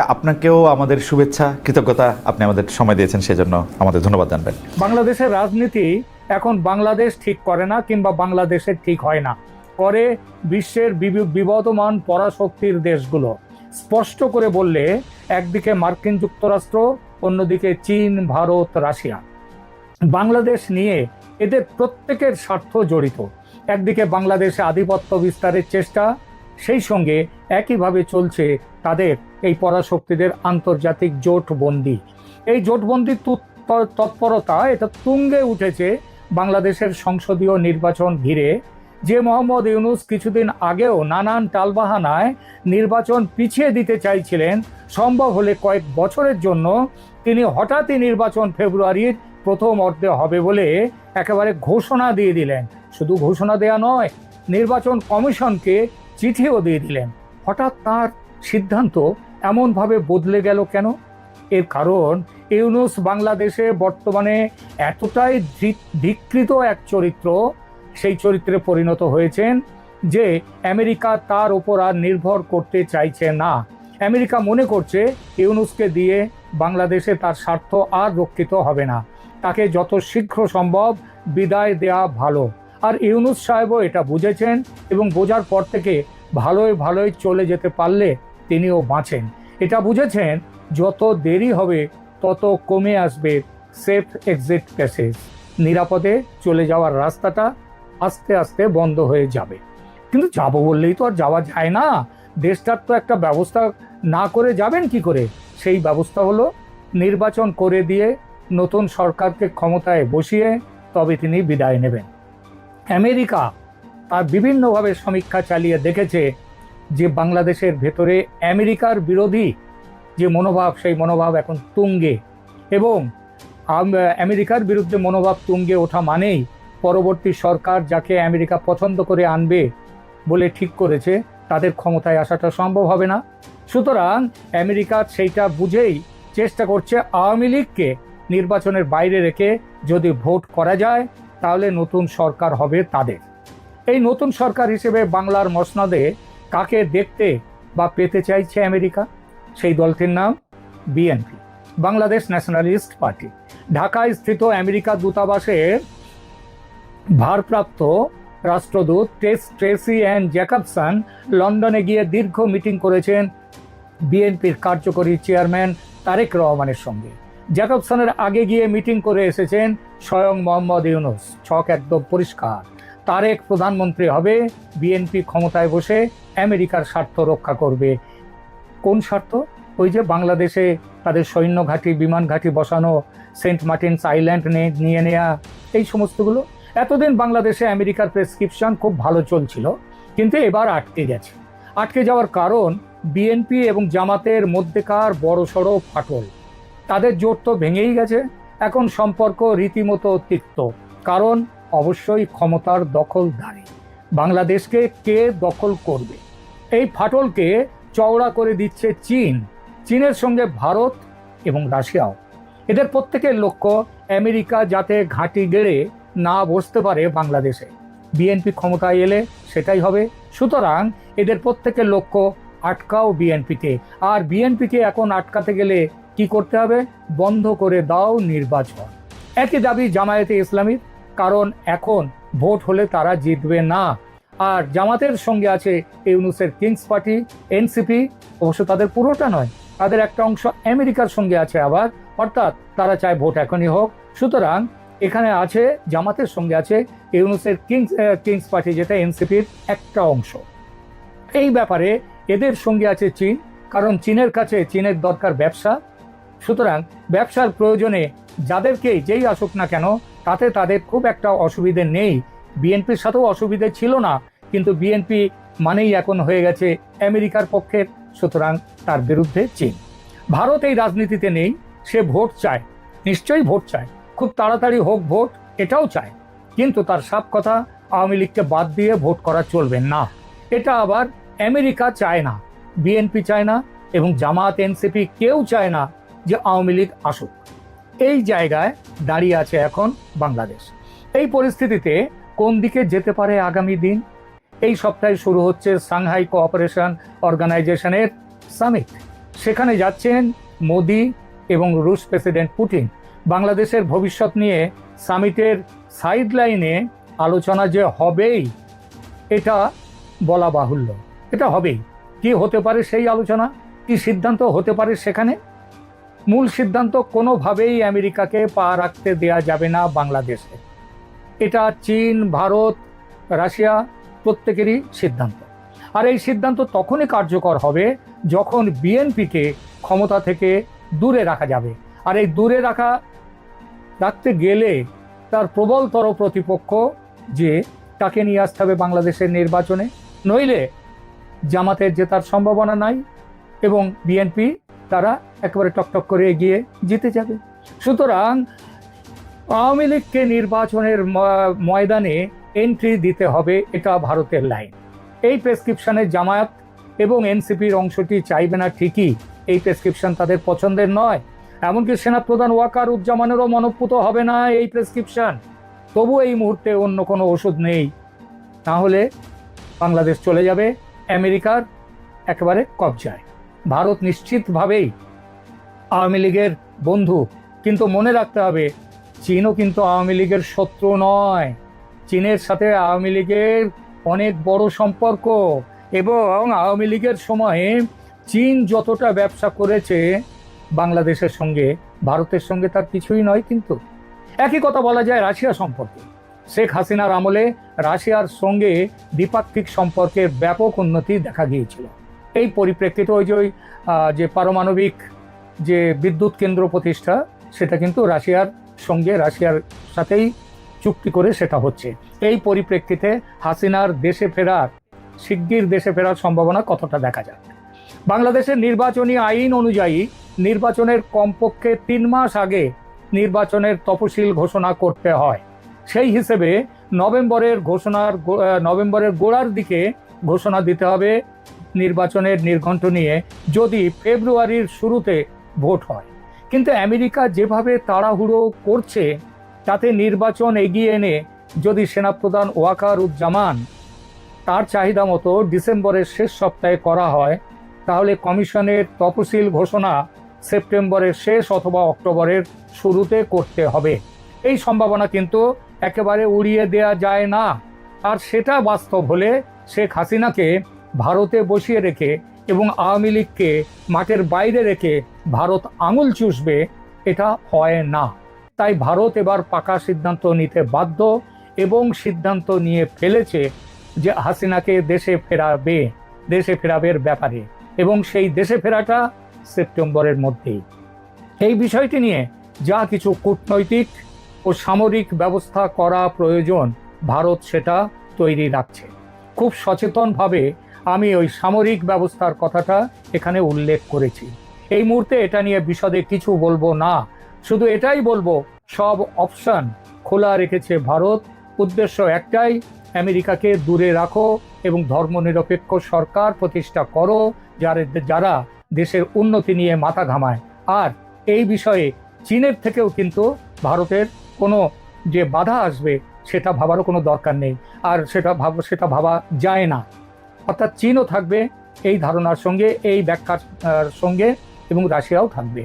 আপনাকেও আমাদের শুভেচ্ছা, কৃতজ্ঞতা আপনি আমাদের সময় দিয়েছেন সেজন্য আমাদের ধন্যবাদ জানবেন। বাংলাদেশের রাজনীতি এখন বাংলাদেশ ঠিক করে না কিংবা বাংলাদেশের ঠিক হয় না। করে বিশ্বের বিবি- বিবদমান পরাশক্তির দেশগুলো স্পষ্ট করে বললে একদিকে মার্কিন যুক্তরাষ্ট্র, অন্যদিকে চীন, ভারত, রাশিয়া। বাংলাদেশ নিয়ে এদের প্রত্যেকের স্বার্থ জড়িত। একদিকে বাংলাদেশে আধিপত্য বিস্তারের চেষ্টা সেই সঙ্গে একইভাবে চলছে তাদের এই পরাশক্তিদের আন্তর্জাতিক জোটবন্দি। এই জোটবন্দির তৎপরতা, এটা তুঙ্গে উঠেছে বাংলাদেশের সংসদীয় নির্বাচন ঘিরে। যে মোহাম্মদ ইউনুস কিছুদিন আগেও নানান টালবাহানায় নির্বাচন পিছিয়ে দিতে চাইছিলেন, সম্ভব হলে কয়েক বছরের জন্য তিনি হঠাৎই নির্বাচন ফেব্রুয়ারির প্রথম অর্ধে হবে বলে একেবারে ঘোষণা দিয়ে দিলেন। শুধু ঘোষণা দেয়া নয়, নির্বাচন কমিশনকে চিঠিও দিয়ে দিলেন। হঠাৎ তার সিদ্ধান্ত এমনভাবে বদলে গেল কেন? এর কারণ, ইউনুস বাংলাদেশে বর্তমানে এতটাই ধিকৃত এক চরিত্র, সেই চরিত্রে পরিণত হয়েছেন যে আমেরিকা তার উপর আর নির্ভর করতে চাইছে না। আমেরিকা মনে করছে ইউনুসকে দিয়ে বাংলাদেশে তার স্বার্থ আর রক্ষিত হবে না। তাকে যত শীঘ্র সম্ভব বিদায় দেয়া ভালো। আর ইউনুস সাহেবও এটা বুঝেছেন এবং বোঝার পর থেকে ভালোই ভালোই চলে যেতে পারলে তিনিও বাঁচেন। এটা বুঝেছেন, যত দেরি হবে, তত কমে আসবে সেফ এক্সিট প্যাসেজ নিরাপদে চলে যাওয়ার রাস্তাটা আস্তে আস্তে বন্ধ হয়ে যাবে। কিন্তু যাব বললেই তো আর যাওয়া যায় না। দেশটার তো একটা ব্যবস্থা না করে যাবেন কি করে? সেই ব্যবস্থা হলো নির্বাচন করে দিয়ে নতুন সরকারকে ক্ষমতায় বসিয়ে তবে তিনি বিদায় নেবেন। আমেরিকা তার বিভিন্নভাবে সমীক্ষা চালিয়ে দেখেছে যে বাংলাদেশের ভেতরে আমেরিকার বিরোধী যে মনোভাব, সেই মনোভাব এখন তুঙ্গে এবং আমেরিকার বিরুদ্ধে মনোভাব তুঙ্গে ওঠা মানেই পরবর্তী সরকার যাকে আমেরিকা পছন্দ করে আনবে বলে ঠিক করেছে, তাদের ক্ষমতায় আসাটা সম্ভব হবে না। সুতরাং আমেরিকা সেইটা বুঝেই চেষ্টা করছে আওয়ামী লীগকে নির্বাচনের বাইরে রেখে যদি ভোট করা যায় তাহলে নতুন সরকার হবে তাদের। এই নতুন সরকার হিসেবে বাংলার মসনদে কাকে দেখতে বা পেতে চাইছে আমেরিকা? সেই দলটির নাম বিএনপি, বাংলাদেশ ন্যাশনালিস্ট পার্টি। ঢাকায় স্থিত আমেরিকা দূতাবাসের ভারপ্রাপ্ত রাষ্ট্রদূত টেস ট্রেসি অ্যান্ড জ্যাকবসন লন্ডনে গিয়ে দীর্ঘ মিটিং করেছেন বিএনপির কার্যকরী চেয়ারম্যান তারেক রহমানের সঙ্গে। জ্যাকবসনের আগে গিয়ে মিটিং করে এসেছেন স্বয়ং মোহাম্মদ ইউনুস। ছক একদম পরিষ্কার। তারেক প্রধানমন্ত্রী হবে, বিএনপি ক্ষমতায় বসে আমেরিকার স্বার্থ রক্ষা করবে। কোন স্বার্থ? ওই যে বাংলাদেশে তাদের সৈন্য ঘাঁটি, বিমান ঘাঁটি বসানো, সেন্ট মার্টিনস আইল্যান্ড নিয়ে নেয়া, এই সমস্তগুলো। এতদিন বাংলাদেশে আমেরিকার প্রেসক্রিপশন খুব ভালো চলছিল, কিন্তু এবার আটকে গেছে। আটকে যাওয়ার কারণ বিএনপি এবং জামাতের মধ্যেকার বড়সড় ফাটল। তাদের জোট তো ভেঙেই গেছে। এখন সম্পর্ক রীতিমতো তিক্ত। কারণ অবশ্যই ক্ষমতার দখলদারি বাংলাদেশকে কে দখল করবে? এই ফাটলকে চওড়া করে দিচ্ছে চীন। চীনের সঙ্গে ভারত এবং রাশিয়াও। এদের প্রত্যেকের লক্ষ্য আমেরিকা যাতে ঘাঁটি গেড়ে না বসতে পারে বাংলাদেশে। বিএনপি ক্ষমতায় এলে সেটাই হবে। সুতরাং এদের প্রত্যেকের লক্ষ্য আটকাও বিএনপিকে। আর বিএনপিকে এখন আটকাতে গেলে কি করতে হবে? বন্ধ করে দাও নির্বাচন। একই দাবি জামায়াতে ইসলামীর, কারণ এখন ভোট হলে তারা জিতবে না। আর জামাতের সঙ্গে আছে ইউনুসের কিংস পার্টি, এনসিপি, অবশ্য তাদের পুরোটা নয়, তাদের একটা অংশ আমেরিকার সঙ্গে আছে আবার, অর্থাৎ তারা চায় ভোট এখনই হোক। সুতরাং এখানে আছে, জামাতের সঙ্গে আছে ইউনুসের কিংস কিংস পার্টি, যেটা এনসিপির একটা অংশ। এই ব্যাপারে এদের সঙ্গে আছে চীন, কারণ চীনের কাছে চীনের দরকার ব্যবসা। সুতরাং ব্যবসার প্রয়োজনে যাদেরকেই যেই আসুক না কেন, তাতে তাদের খুব একটা অসুবিধে নেই। বিএনপির সাথেও অসুবিধে ছিল না, কিন্তু বিএনপি মানেই এখন হয়ে গেছে আমেরিকার পক্ষের সুতরাং তার বিরুদ্ধে চীন। ভারত এই রাজনীতিতে নেই, সে ভোট চায়। নিশ্চয়ই ভোট চায়। খুব তাড়াতাড়ি হোক ভোট, এটাও চায়। কিন্তু তার সাপ কথা, আওয়ামী লীগকে বাদ দিয়ে ভোট করা চলবে না। এটা আবার আমেরিকা চায় না, বিএনপি চায় না, এবং জামাত, এনসিপি কেউ চায় না যে আওয়ামী লীগ আসুক। এই জায়গায় দাঁড়িয়ে আছে এখন বাংলাদেশ। এই পরিস্থিতিতে কোন দিকে যেতে পারে আগামী দিন? এই সপ্তাহে শুরু হচ্ছে সাংহাই কোঅপারেশন অর্গানাইজেশনের সামিট। সেখানে যাচ্ছেন মোদি এবং রুশ প্রেসিডেন্ট পুটিন বাংলাদেশের ভবিষ্যৎ নিয়ে সামিটের সাইড লাইনে আলোচনা যে হবেই, এটা বলা বাহুল্য। এটা হবেই। কি হতে পারে সেই আলোচনা? কি সিদ্ধান্ত হতে পারে সেখানে? মূল সিদ্ধান্ত কোনোভাবেই আমেরিকাকে পা রাখতে দেয়া যাবে না বাংলাদেশে এটা চীন, ভারত, রাশিয়া প্রত্যেকেরই সিদ্ধান্ত। আর এই সিদ্ধান্ত তখনই কার্যকর হবে যখন বিএনপিকে ক্ষমতা থেকে দূরে রাখা যাবে। আর এই দূরে রাখা, রাখতে গেলে তার প্রবলতর প্রতিপক্ষ যে, তাকে নিয়ে আসতে হবে বাংলাদেশের নির্বাচনে। নইলে জামাতের জেতার সম্ভাবনা নাই এবং বিএনপি তারা একেবারে টকটক করে এগিয়ে জিতে যাবে। সুতরাং আওয়ামী লীগকে নির্বাচনের ময়দানে এন্ট্রি দিতে হবে এটা ভারতের লাইন এই প্রেসক্রিপশনে জামায়াত এবং এনসিপির অংশটি চাইবে না ঠিকই, এই প্রেসক্রিপশন তাদের পছন্দের নয়। এমনকি সেনাপ্রধান ওয়াকার উজ্জামানেরও মনঃপুত হবে না এই প্রেসক্রিপশন তবু এই মুহূর্তে অন্য কোনো ওষুধ নেই। তাহলে বাংলাদেশ চলে যাবে, আমেরিকার একেবারে কবজায়। ভারত নিশ্চিতভাবেই আওয়ামী লীগের বন্ধু। কিন্তু মনে রাখতে হবে, চীনও কিন্তু আওয়ামী লীগের শত্রু নয়। চীনের সাথে আওয়ামী লীগের অনেক বড় সম্পর্ক এবং আওয়ামী লীগের সময়ে চীন যতটা ব্যবসা করেছে, বাংলাদেশের সঙ্গে, ভারতের সঙ্গে তার কিছুই নয় কিন্তু। একই কথা বলা যায় রাশিয়া সম্পর্কে। শেখ হাসিনার আমলে রাশিয়ার সঙ্গে দ্বিপাক্ষিক সম্পর্কের ব্যাপক উন্নতি দেখা গিয়েছিল। এই পরিপ্রেক্ষিতে ওই যে ওই যে পারমাণবিক যে বিদ্যুৎ কেন্দ্র প্রতিষ্ঠা, সেটা কিন্তু রাশিয়ার সঙ্গে, রাশিয়ার সাথেই চুক্তি করে সেটা হচ্ছে। এই পরিপ্রেক্ষিতে হাসিনার দেশে ফেরার, শিগগির দেশে ফেরার সম্ভাবনা কতটা দেখা যায় বাংলাদেশের নির্বাচনী আইন অনুযায়ী নির্বাচনের কমপক্ষে তিন মাস আগে নির্বাচনের তফসিল ঘোষণা করতে হয়। সেই হিসেবে নভেম্বরের ঘোষণার নভেম্বরের গোড়ার দিকে ঘোষণা দিতে হবে নির্বাচনের নির্ঘণ্ট নিয়ে যদি ফেব্রুয়ারির শুরুতে ভোট হয়। কিন্তু আমেরিকা যেভাবে তাড়াহুড়ো করছে, তাতে নির্বাচন এগিয়ে এনে যদি সেনাপ্রধান ওয়াকার উজ্জামান তার চাহিদা মতো ডিসেম্বরের শেষ সপ্তাহে করা হয়, তাহলে কমিশনের তফসিল ঘোষণা সেপ্টেম্বরের শেষ অথবা অক্টোবরের শুরুতে করতে হবে। এই সম্ভাবনা কিন্তু একেবারে উড়িয়ে দেয়া যায় না। আর সেটা বাস্তব হলে শেখ হাসিনাকে ভারতে বসিয়ে রেখে এবং আওয়ামী লীগকে মাঠের বাইরে রেখে ভারত আঙুল চুষবে, এটা হয় না। তাই ভারত এবার পাকা সিদ্ধান্ত নিতে বাধ্য এবং সিদ্ধান্ত নিয়ে ফেলেছে যে হাসিনাকে দেশে ফেরাবে, দেশে ফেরাবের ব্যাপারে এবং সেই দেশে ফেরাটা সেপ্টেম্বরের মধ্যেই। এই বিষয়টি নিয়ে যা কিছু কূটনৈতিক ও সামরিক ব্যবস্থা করা প্রয়োজন, ভারত সেটা তৈরি রাখছে। খুব সচেতনভাবে আমি ওই সামরিক ব্যবস্থার কথাটা এখানে উল্লেখ করেছি। এই মুহূর্তে এটা নিয়ে বিশদে কিছু বলব না। শুধু এটাই বলব, সব অপশন খোলা রেখেছে ভারত। উদ্দেশ্য একটাই, আমেরিকাকে দূরে রাখো এবং ধর্মনিরপেক্ষ সরকার প্রতিষ্ঠা করো, যারা যারা দেশের উন্নতি নিয়ে মাথা ঘামায়। আর এই বিষয়ে চীনের থেকেও কিন্তু ভারতের কোনো যে বাধা আসবে, সেটা ভাবারও কোনো দরকার নেই। আর সেটা ভাব, সেটা ভাবা যায় না। অর্থাৎ চীনও থাকবে এই ধারণার সঙ্গে এই ব্যাখ্যার সঙ্গে এবং রাশিয়াও থাকবে।